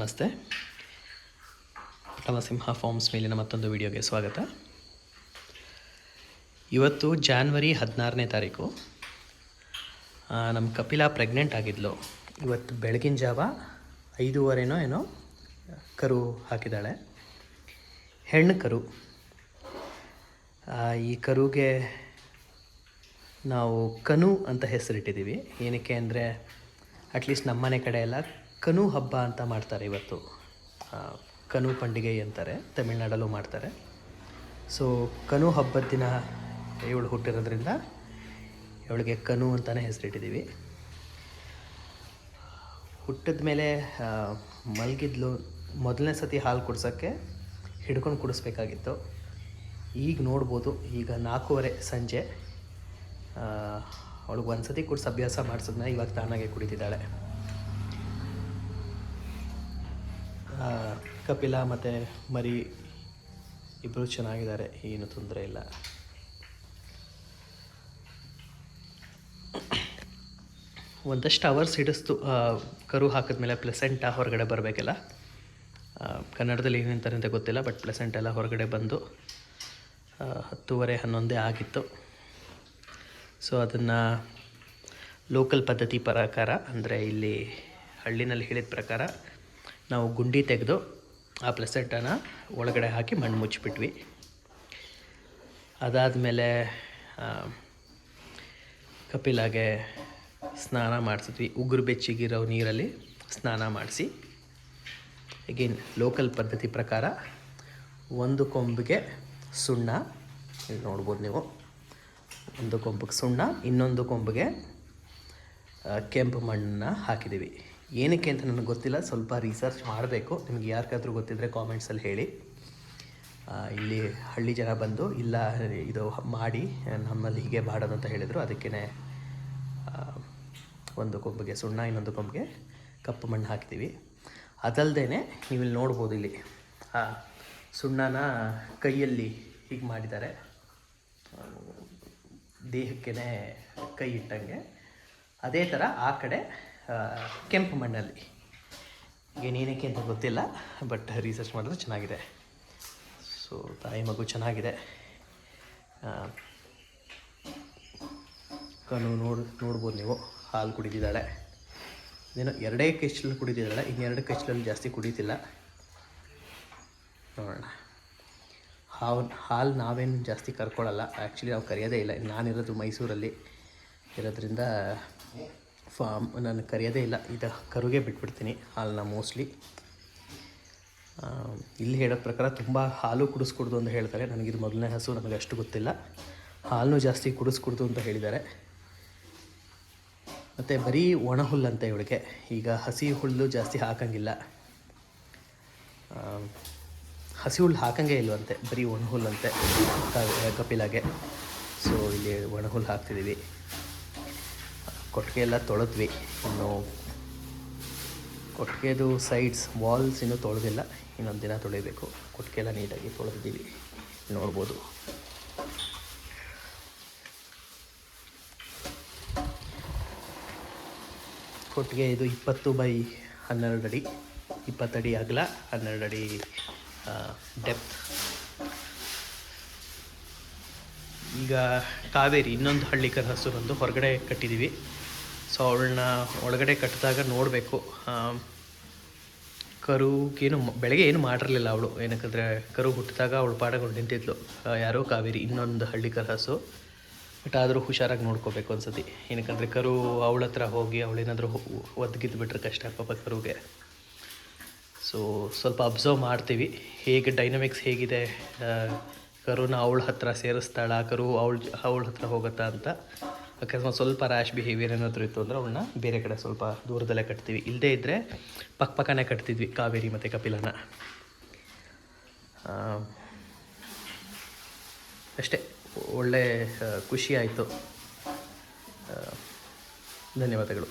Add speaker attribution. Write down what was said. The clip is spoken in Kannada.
Speaker 1: ನಮಸ್ತೆ. ನವಸಿಂಹ ಫಾರ್ಮ್ಸ್ ಮೇಲಿನ ಮತ್ತೊಂದು ವಿಡಿಯೋಗೆ ಸ್ವಾಗತ. ಇವತ್ತು ಜಾನ್ವರಿ ಹದಿನಾರನೇ ತಾರೀಕು. ನಮ್ಮ ಕಪಿಲಾ ಪ್ರೆಗ್ನೆಂಟ್ ಆಗಿದ್ಲು. ಇವತ್ತು ಬೆಳಗಿನ ಜಾವ ಐದೂವರೆನೋ ಏನೋ ಕರು ಹಾಕಿದ್ದಾಳೆ ಹೆಣ್ಣು ಕರು. ಈ ಕರುಗೆ ನಾವು ಕನು ಅಂತ ಹೆಸರಿಟ್ಟಿದ್ದೀವಿ. ಏನಕ್ಕೆ ಅಂದರೆ ಅಟ್ಲೀಸ್ಟ್ ನಮ್ಮನೆ ಕಡೆ ಎಲ್ಲ ಕನು ಹಬ್ಬ ಅಂತ ಮಾಡ್ತಾರೆ ಇವತ್ತು. ಕನು ಪಂಡಿಗೆ ಅಂತಾರೆ, ತಮಿಳ್ನಾಡಲ್ಲೂ ಮಾಡ್ತಾರೆ. ಸೊ ಕನು ಹಬ್ಬದ ದಿನ ಇವಳು ಹುಟ್ಟಿರೋದ್ರಿಂದ ಇವಳಿಗೆ ಕನು ಅಂತಲೇ ಹೆಸರಿಟ್ಟಿದ್ದೀವಿ ಹುಟ್ಟಿದ ಮೇಲೆ ಮಲಗಿದ್ಲು, ಮೊದಲನೇ ಸತಿ ಹಾಲು ಕುಡ್ಸೋಕ್ಕೆ ಹಿಡ್ಕೊಂಡು ಕುಡಿಸ್ಬೇಕಾಗಿತ್ತು. ಈಗ ನೋಡ್ಬೋದು, ಈಗ ನಾಲ್ಕೂವರೆ ಸಂಜೆ. ಅವಳಿಗೆ ಒಂದು ಸತಿ ಕುಡಿಸ್ ಅಭ್ಯಾಸ ಮಾಡಿಸಿದ್ನ ಇವಾಗ ತಾನಾಗೆ ಕುಡಿತಿದ್ದಾಳೆ ಆ, ಕಪಿಲ ಮತ್ತು ಮರಿ ಇಬ್ಬರು ಚೆನ್ನಾಗಿದ್ದಾರೆ, ಏನು ತೊಂದರೆ ಇಲ್ಲ. ಒಂದಷ್ಟು ಅವರ್ಸ್ ಹಿಡಿಸ್ತು ಕರು ಹಾಕಿದ ಮೇಲೆ ಪ್ಲೆಸೆಂಟ ಹೊರಗಡೆ ಬರಬೇಕಲ್ಲ. ಕನ್ನಡದಲ್ಲಿ ಏನಂತಾರೆ ಅಂತ ಗೊತ್ತಿಲ್ಲ ಬಟ್ ಪ್ಲೆಸೆಂಟ್ ಎಲ್ಲ ಹೊರಗಡೆ ಬಂದು ಹತ್ತೂವರೆ, ಹನ್ನೊಂದೇ ಆಗಿತ್ತು. ಸೊ ಅದನ್ನು ಲೋಕಲ್ ಪದ್ಧತಿ ಪ್ರಕಾರ, ಅಂದರೆ ಇಲ್ಲಿ ಹಳ್ಳಿನಲ್ಲಿ ಹೇಳಿದ ಪ್ರಕಾರ, ನಾವು ಗುಂಡಿ ತೆಗೆದು ಆ ಪ್ಲೆಸೆಂಟನ್ನು ಒಳಗಡೆ ಹಾಕಿ ಮಣ್ಣು ಮುಚ್ಚಿಬಿಟ್ವಿ. ಅದಾದಮೇಲೆ ಕಪಿಲಾಗೆ ಸ್ನಾನ ಮಾಡಿಸಿದ್ವಿ. ಉಗುರು ಬೆಚ್ಚಿಗಿರೋ ನೀರಲ್ಲಿ ಸ್ನಾನ ಮಾಡಿಸಿ. ಅಗೇನ್ ಲೋಕಲ್ ಪದ್ಧತಿ ಪ್ರಕಾರ ಒಂದು ಕೊಂಬಿಗೆ ಸುಣ್ಣ ಇಲ್ಲಿ ನೋಡ್ಬೋದು ನೀವು. ಒಂದು ಕೊಂಬಿಗೆ ಸುಣ್ಣ, ಇನ್ನೊಂದು ಕೊಂಬಿಗೆ ಕೆಂಪು ಮಣ್ಣನ್ನು ಹಾಕಿದ್ದೀವಿ. ಏನಕ್ಕೆ ಅಂತ ನನಗೆ ಗೊತ್ತಿಲ್ಲ, ಸ್ವಲ್ಪ ರಿಸರ್ಚ್ ಮಾಡಬೇಕು. ನಿಮ್ಗೆ ಯಾರಿಗಾದ್ರೂ ಗೊತ್ತಿದ್ದರೆ ಕಾಮೆಂಟ್ಸಲ್ಲಿ ಹೇಳಿ. ಇಲ್ಲಿ ಹಳ್ಳಿ ಜನ ಬಂದು, ಇಲ್ಲ, ಇದು ಮಾಡಿ, ನಮ್ಮಲ್ಲಿ ಹೀಗೆ ಮಾಡೋದು ಅಂತ ಹೇಳಿದರು. ಅದಕ್ಕೇ ಒಂದು ಕೊಂಬಿಗೆ ಸುಣ್ಣ, ಇನ್ನೊಂದು ಕೊಂಬಿಗೆ ಕಪ್ಪು ಮಣ್ಣು ಹಾಕ್ತೀವಿ. ಅದಲ್ಲದೆ ನೀವು ಇಲ್ಲಿ ನೋಡ್ಬೋದು ಇಲ್ಲಿ. ಆ, ಸುಣ್ಣನ ಕೈಯಲ್ಲಿ ಹೀಗೆ ಮಾಡಿದ್ದಾರೆ. ದೇಹಕ್ಕೇ ಕೈ ಇಟ್ಟಂಗೆ. ಅದೇ ಥರ ಆ ಕಡೆ ಕೆಂಪು ಮಣ್ಣಲ್ಲಿ. ಏನೇನಕ್ಕೆ ಅಂತ ಗೊತ್ತಿಲ್ಲ ಬಟ್ ರಿಸರ್ಚ್ ಮಾಡಿದ್ರೆ ಚೆನ್ನಾಗಿದೆ. ಸೊ ತಾಯಿ ಮಗು ಚೆನ್ನಾಗಿದೆ. ಕಣ್ಣು ನೋಡಿ, ನೋಡ್ಬೋದು ನೀವು, ಹಾಲು ಕುಡಿದಿದ್ದಾಳೆ ಏನೋ ಎರಡೇ ಕೆಚ್ಚಲಲ್ಲಿ ಕುಡಿದಿದ್ದಾಳೆ ಇನ್ನೆರಡು ಕೆಚ್ಚಲಲ್ಲಿ ಜಾಸ್ತಿ ಕುಡಿತಿಲ್ಲ. ನೋಡೋಣ. ಹಾವು, ಹಾಲು ನಾವೇನು ಜಾಸ್ತಿ ಕರ್ಕೊಳ್ಳಲ್ಲ. ಆ್ಯಕ್ಚುಲಿ ನಾವು ಕರೆಯೋದೇ ಇಲ್ಲ. ನಾನಿರೋದು ಮೈಸೂರಲ್ಲಿ. ಇರೋದ್ರಿಂದ ಫಾರ್ಮ್ ನಾನು ಕರೆಯೋದೇ ಇಲ್ಲ. ಇದು ಕರುಗೆ ಬಿಟ್ಬಿಡ್ತೀನಿ ಹಾಲನ್ನ ಮೋಸ್ಟ್ಲಿ. ಇಲ್ಲಿ ಹೇಳೋ ಪ್ರಕಾರ ತುಂಬ ಹಾಲು ಕುಡಿಸ್ಕೊಡ್ದು ಅಂತ ಹೇಳ್ತಾರೆ. ನನಗಿದು ಮೊದಲನೇ ಹಸು ನನಗೆ ಅಷ್ಟು ಗೊತ್ತಿಲ್ಲ. ಹಾಲನ್ನು ಜಾಸ್ತಿ ಕುಡಿಸ್ಕೊಡ್ದು ಅಂತ ಹೇಳಿದ್ದಾರೆ. ಮತ್ತು ಬರೀ ಒಣ ಹುಲ್ಲಂತೆ ಇವಳಿಗೆ. ಈಗ ಹಸಿ ಹುಲ್ಲು ಜಾಸ್ತಿ ಹಾಕಂಗಿಲ್ಲ. ಹಸಿ ಹುಲ್ಲು ಹಾಕಂಗೆ ಇಲ್ವಂತೆ. ಬರೀ ಒಣ ಹುಲ್ಲಂತೆ ಕಪಿಲಾಗೆ. ಸೊ ಇಲ್ಲಿ ಒಣ ಹುಲ್ಲು ಹಾಕ್ತಿದ್ದೀವಿ. ಕೊಟ್ಟಿಗೆ ಎಲ್ಲ ತೊಳೆದ್ವಿ. ಇನ್ನು ಕೊಟ್ಟಿಗೆದು ಸೈಡ್ಸ್ ವಾಲ್ಸ್ ಇನ್ನೂ ತೊಳೆದಿಲ್ಲ. ಇನ್ನೊಂದು ದಿನ ತೊಳಿಬೇಕು ಕೊಟ್ಟಿಗೆ ಎಲ್ಲ ನೀಟಾಗಿ ತೊಳೆದಿದ್ದೀವಿ. ನೋಡ್ಬೋದು. ಕೊಟ್ಟಿಗೆ ಇದು ಇಪ್ಪತ್ತು ಬೈ ಹನ್ನೆರಡು ಅಡಿ ಇಪ್ಪತ್ತಡಿ ಅಗಲ, ಹನ್ನೆರಡು ಅಡಿ ಡೆಪ್ತ್ ಈಗ ಕಾವೇರಿ, ಇನ್ನೊಂದು ಹಳ್ಳಿಕರ ಬಂದು ಹೊರಗಡೆ ಕಟ್ಟಿದ್ದೀವಿ ಸೊ ಅವಳನ್ನ ಒಳಗಡೆ ಕಟ್ಟಿದಾಗ ನೋಡಬೇಕು. ಕರುಗೇನು ಬೆಳಗ್ಗೆ ಏನು ಮಾಡಿರಲಿಲ್ಲ ಅವಳು. ಏನಕ್ಕಂದರೆ, ಕರು ಹುಟ್ಟಿದಾಗ ಅವಳು ಪಾಡಗಳು ನಿಂತಿದ್ಲು. ಯಾರೋ ಕಾವೇರಿ, ಇನ್ನೊಂದು ಹಳ್ಳಿಕರ ಹಸು. ಬಟ್ ಆದರೂ ಹುಷಾರಾಗಿ ನೋಡ್ಕೋಬೇಕು ಅನ್ಸತಿ ಏನಕ್ಕಂದರೆ, ಕರು ಅವಳ ಹತ್ರ ಹೋಗಿ ಅವಳೇನಾದರೂ ಒದ್ಗಿದ್ದು ಬಿಟ್ರೆ ಕಷ್ಟ ಪಾಪ ಕರುಗೆ. ಸೊ ಸ್ವಲ್ಪ ಅಬ್ಸರ್ವ್ ಮಾಡ್ತೀವಿ. ಹೇಗೆ ಡೈನಮಿಕ್ಸ್ ಹೇಗಿದೆ? ಕರುನ ಅವಳ ಹತ್ರ ಸೇರಿಸ್ತಾಳ ಕರು ಅವಳ ಅವಳ ಹತ್ರ ಹೋಗುತ್ತಾ ಅಂತ. ಅಕಸ್ಮಾತ್ ಸ್ವಲ್ಪ ರ್ಯಾಶ್ ಬಿಹೇವಿಯರ್ ಏನಾದರೂ ಇತ್ತು ಅಂದರೆ ಅವಳನ್ನ ಬೇರೆ ಕಡೆ ಸ್ವಲ್ಪ ದೂರದಲ್ಲೇ ಕಟ್ತೀವಿ. ಇಲ್ಲದೇ ಇದ್ದರೆ ಪಕ್ಕ ಪಕ್ಕನೇ ಕಟ್ತಿದ್ವಿ, ಕಾವೇರಿ ಮತ್ತು ಕಪಿಲನ. ಅಷ್ಟೇ, ಒಳ್ಳೆ ಖುಷಿ ಆಯಿತು. ಧನ್ಯವಾದಗಳು.